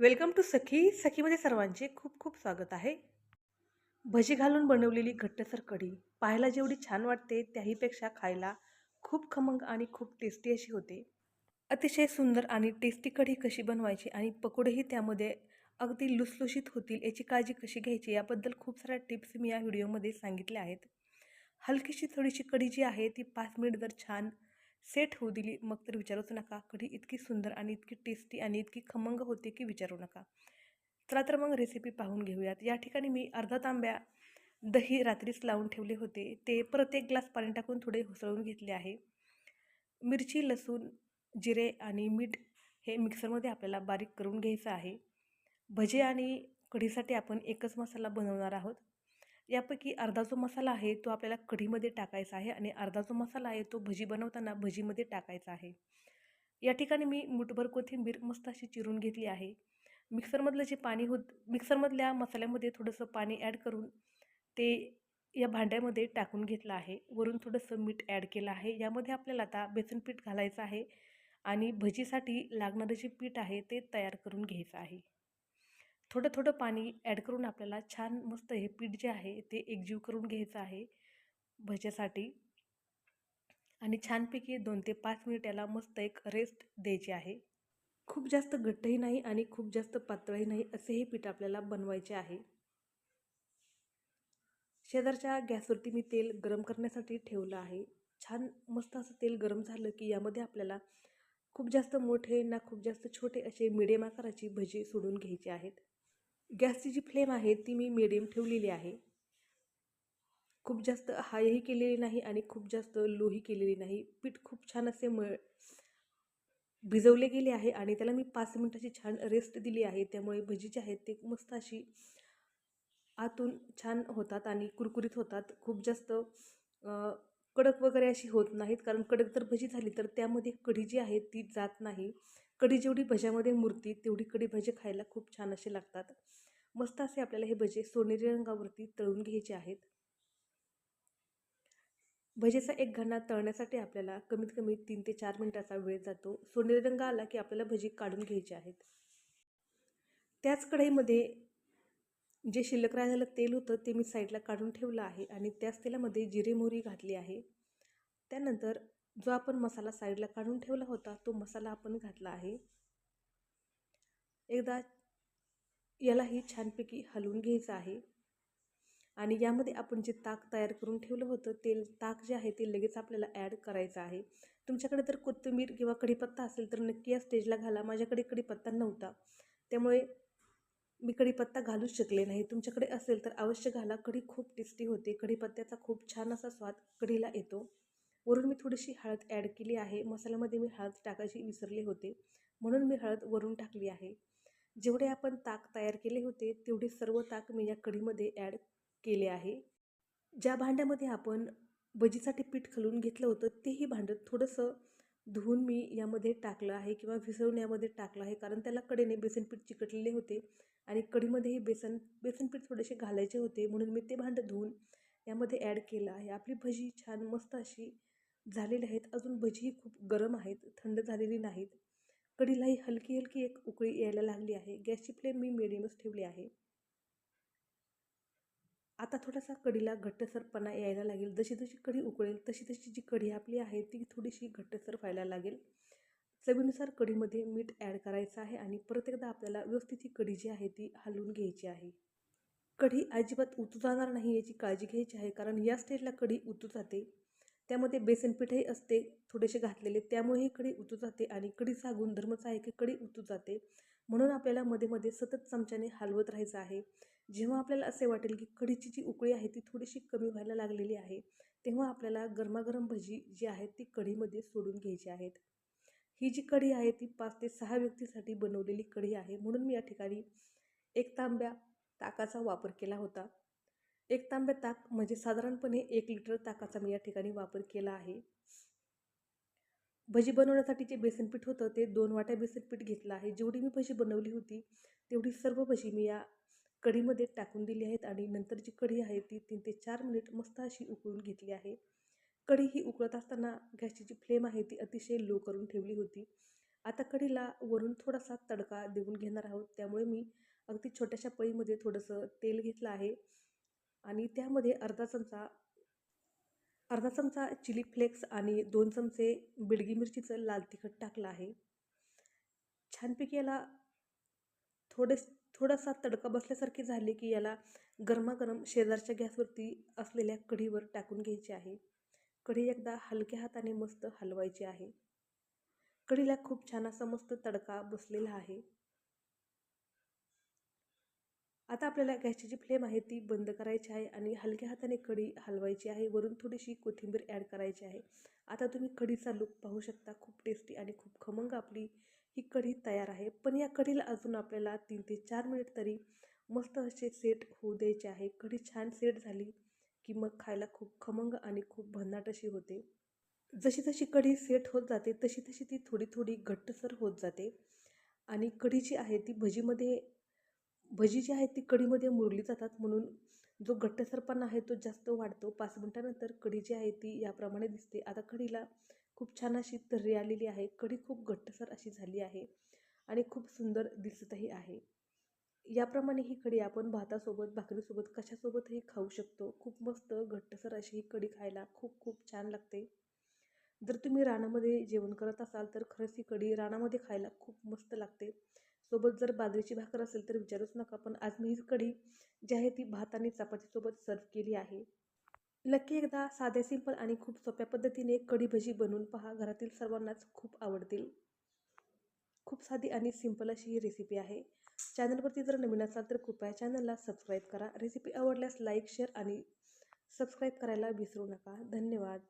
Welcome to सखी. सखीमध्ये सर्वांचे खूप खूप स्वागत आहे. भजी घालून बनवलेली घट्टसर कढी पाहायला जेवढी छान वाटते त्याहीपेक्षा खायला खूप खमंग आणि खूप टेस्टी अशी होते. अतिशय सुंदर आणि टेस्टी कढी कशी बनवायची आणि पकोडेही त्यामध्ये अगदी लुसलुशीत होतील याची काळजी कशी घ्यायची याबद्दल खूप साऱ्या टिप्स मी या व्हिडिओमध्ये सांगितल्या आहेत. हलकीशी थोडीशी कढी जी आहे ती पाच मिनिट जर छान सेट होऊ दिली मग तर विचारूच नका. कढी इतकी सुंदर आणि इतकी टेस्टी आणि इतकी खमंग होते की विचारू नका. चला तर मग रेसिपी पाहून घेऊयात. या ठिकाणी मी अर्धा तांब्या दही रात्रीच लावून ठेवले होते. ते परत एक ग्लास पाणी टाकून थोडे हुसळून घेतले आहे. मिरची लसूण जिरे आणि मीठ हे मिक्सरमध्ये आपल्याला बारीक करून घ्यायचं आहे. भजे आणि कढीसाठी आपण एकच मसाला बनवणार आहोत. यापैकी अर्धा जो मसाला आहे तो आपल्याला कढीमध्ये टाकायचा आहे आणि अर्धा जो मसाला आहे तो भजी बनवताना भजीमध्ये टाकायचा आहे. या ठिकाणी मी मुठभर कोथिंबीर मस्त अशी चिरून घेतली आहे. मिक्सरमधलं जे पाणी होत मिक्सरमधल्या मसाल्यामध्ये थोडंसं पाणी ॲड करून ते या भांड्यामध्ये टाकून घेतलं आहे. वरून थोडंसं मीठ ॲड केलं आहे. यामध्ये आपल्याला आता बेसन पीठ घालायचं आहे आणि भजीसाठी लागणारं जे पीठ आहे ते तयार करून घ्यायचं आहे. थोडं थोडं पाणी ॲड करून आपल्याला छान मस्त हे पीठ जे आहे ते एकजीव करून घ्यायचं आहे भज्यासाठी. आणि छानपैकी दोन ते पाच मिनिट याला मस्त एक रेस्ट द्यायची आहे. खूप जास्त घट्टही नाही आणि खूप जास्त पातळही नाही असेही पीठ आपल्याला बनवायचे आहे. शेजारच्या गॅसवरती मी तेल गरम करण्यासाठी ठेवलं आहे. छान मस्त असं तेल गरम झालं की यामध्ये आपल्याला खूप जास्त मोठे ना खूप जास्त छोटे असे मिडियम आकाराची भजी सोडून घ्यायची आहेत. गॅसची जी फ्लेम आहे ती मी मिडियम ठेवलेली आहे. खूप जास्त हायही केलेली नाही आणि खूप जास्त लोही केलेली नाही. पीठ खूप छान असे मळ भिजवले गेले आहे आणि त्याला मी पाच मिनटाची छान रेस्ट दिली आहे. त्यामुळे भजी जी आहेत ते मस्त अशी आतून छान होतात आणि कुरकुरीत होतात. खूप जास्त कडक वगैरे अशी होत नाहीत. कारण कडक जर भजी झाली तर त्यामध्ये कढी जी आहे ती जात नाही. कढी जेवढी भज्यामध्ये मुरती तेवढी कढी भजे खायला खूप छान असे लागतात. मस्त असे आपल्याला हे भजे सोनेरी रंगावरती तळून घ्यायचे आहेत. भजेचा एक घण्णा तळण्यासाठी आपल्याला कमीत कमी तीन ते चार मिनिटाचा वेळ जातो. सोनेरी रंग आला की आपल्याला भजी काढून घ्यायची आहेत. त्याच कढईमध्ये जे शिल्लक राहिलेलं तेल होतं ते मी साईडला काढून ठेवलं आहे आणि त्याच तेलामध्ये जिरे मोहरी घातली आहे. त्यानंतर जो आपण मसाला साईडला काढून ठेवला होता तो मसाला आपण घातला आहे. एकदा यालाही छानपैकी हलवून घ्यायचं आहे. आणि यामध्ये आपण जे ताक तयार करून ठेवलं होतं ते ताक जे आहे ते लगेच आपल्याला ॲड करायचं आहे. तुमच्याकडे जर कोथिंबीर किंवा कढीपत्ता असेल तर नक्की या स्टेजला घाला. माझ्याकडे कढीपत्ता नव्हता. त्यामुळे मी कढीपत्ता घालूच शकले नाही. तुमच्याकडे असेल तर अवश्य घाला. कढी खूप टेस्टी होते. कढीपत्त्याचा खूप छान असा स्वाद कढीला येतो. वरून मी थोडीशी हळद ॲड केली आहे. मसाल्यामध्ये मी हळद टाकायची विसरले होते. म्हणून मी हळद वरून टाकली आहे. जेवढे आपण ताक तयार केले होते तेवढे सर्व ताक मी या कढीमध्ये ॲड केले आहे. ज्या भांड्यामध्ये आपण भजीसाठी पीठ खलून घेतलं होतं तेही भांडं थोडंसं धुवून मी यामध्ये टाकलं आहे किंवा भिसवण्यामध्ये टाकलं आहे. कारण त्याला कडेने बेसन पीठ चिकटलेले होते आणि कढीमध्येही बेसन बेसन पीठ थोडेसे घालायचे होते. म्हणून मी ते भांडं धुवून यामध्ये ॲड केलं आहे. आपली भजी छान मस्त अशी झालेले आहेत. अजून भजीही खूप गरम आहेत थंड झालेली नाहीत. कढीलाही हलकी हलकी एक उकळी यायला लागली आहे. गॅसची फ्लेम मी मिडियमच ठेवली आहे. आता थोडासा कढीला घट्टसरपणा यायला लागेल. जशी जशी कढी उकळेल तशी तशी जी कढी आपली आहे ती थोडीशी घट्टसर व्हायला लागेल. चवीनुसार कढीमध्ये मीठ ॲड करायचं आहे आणि परत एकदा आपल्याला व्यवस्थित ही कढी जी आहे ती हलवून घ्यायची आहे. कढी अजिबात उतू जाणार नाही याची काळजी घ्यायची आहे कारण या स्टेजला कढी उतू जाते. त्यामध्ये बेसन पीठही असते थोडेसे घातलेले. त्यामुळेही कढी उतू जाते आणि कढीचा गुणधर्मच आहे की कढी उतू जाते. म्हणून आपल्याला मध्ये मध्ये सतत चमच्याने हलवत राहायचं आहे. जेव्हा आपल्याला असे वाटेल की कढीची जी उकळी आहे ती थोडीशी कमी व्हायला लागलेली आहे तेव्हा आपल्याला गरमागरम भजी जी आहेत ती कढीमध्ये सोडून घ्यायची आहेत. ही जी कढी आहे ती पाच ते सहा व्यक्तीसाठी बनवलेली कढी आहे. म्हणून मी या ठिकाणी एक तांब्या ताकाचा वापर केला होता. एक तांब्या ताक म्हणजे साधारणपणे एक लिटर ताकाचा मी या ठिकाणी वापर केला आहे. भजी बनवण्यासाठी जे बेसनपीठ होतं ते दोन वाट्या बेसनपीठ घेतलं आहे. जेवढी मी भजी बनवली होती तेवढी सर्व भजी मी या कढीमध्ये टाकून दिली आहेत आणि नंतर जी कढी आहे ती तीन ते चार मिनिट मस्त अशी उकळून घेतली आहे. कढी ही उकळत असताना गॅसची जी फ्लेम आहे ती अतिशय लो करून ठेवली होती. आता कढीला वरून थोडासा तडका देऊन घेणार आहोत. त्यामुळे मी अगदी छोट्याशा पळीमध्ये थोडंसं तेल घेतलं आहे. आणि त्यामध्ये अर्धा चमचा अर्धा चमचा चिली फ्लेक्स आणि दोन चमचे बिडगी मिरचीचं लाल तिखट टाकलं आहे. छानपैकी याला थोडे थोडासा तडका बसल्यासारखे झाले की याला गरमागरम शेजारच्या गॅसवरती असलेल्या कढीवर टाकून घ्यायची आहे. कढी एकदा हलक्या हाताने मस्त हलवायची आहे. कढीला खूप छान असा मस्त तडका बसलेला आहे. आता आपल्याला गॅसची जी फ्लेम आहे ती बंद करायची आहे आणि हलक्या हाताने कढी हलवायची आहे. वरून थोडीशी कोथिंबीर ॲड करायची आहे. आता तुम्ही कढीचा लुक पाहू शकता. खूप टेस्टी आणि खूप खमंग आपली ही कढी तयार आहे. पण या कढीला अजून आपल्याला तीन ते चार मिनिट तरी मस्त असे सेट होऊ द्यायचे आहे. कढी छान सेट झाली की मग खायला खूप खमंग आणि खूप भन्नाट अशी होते. जशी जशी कढी सेट होत जाते तशी तशी ती थोडी थोडी घट्टसर होत जाते. आणि कढी जी आहे ती भजीमध्ये भजी जी आहे ती कढीमध्ये मुरली जातात म्हणून जो घट्टसरपणा आहे तो जास्त वाढतो. पाच मिनटानंतर कढी जी आहे ती याप्रमाणे दिसते. आता कढीला खूप छान अशी तर्री आलेली आहे. कढी खूप घट्टसर अशी झाली आहे आणि खूप सुंदर दिसतही आहे. याप्रमाणे ही कढी आपण भातासोबत भाकरीसोबत कशासोबतही खाऊ शकतो. खूप मस्त घट्टसर अशी ही कढी खायला खूप खूप छान लागते. जर तुम्ही रानामध्ये जेवण करत असाल तर खरंच ही कढी रानामध्ये खायला खूप मस्त लागते. सोबत जर बाजरीची भाकर असेल तर विचारूच नका पण आज मी ही कढी जी आहे ती भात आणि चपातीसोबत सर्व केली आहे. नक्की एकदा साध्या सिंपल आणि खूप सोप्या पद्धतीने कढी भजी बनवून पहा. घरातील सर्वांनाच खूप आवडतील. खूप साधी आणि सिंपल अशी ही रेसिपी आहे. चॅनलवरती जर नवीन असाल तर कृपया चॅनलला सबस्क्राईब करा. रेसिपी आवडल्यास लाईक शेअर आणि सबस्क्राईब करायला विसरू नका. धन्यवाद.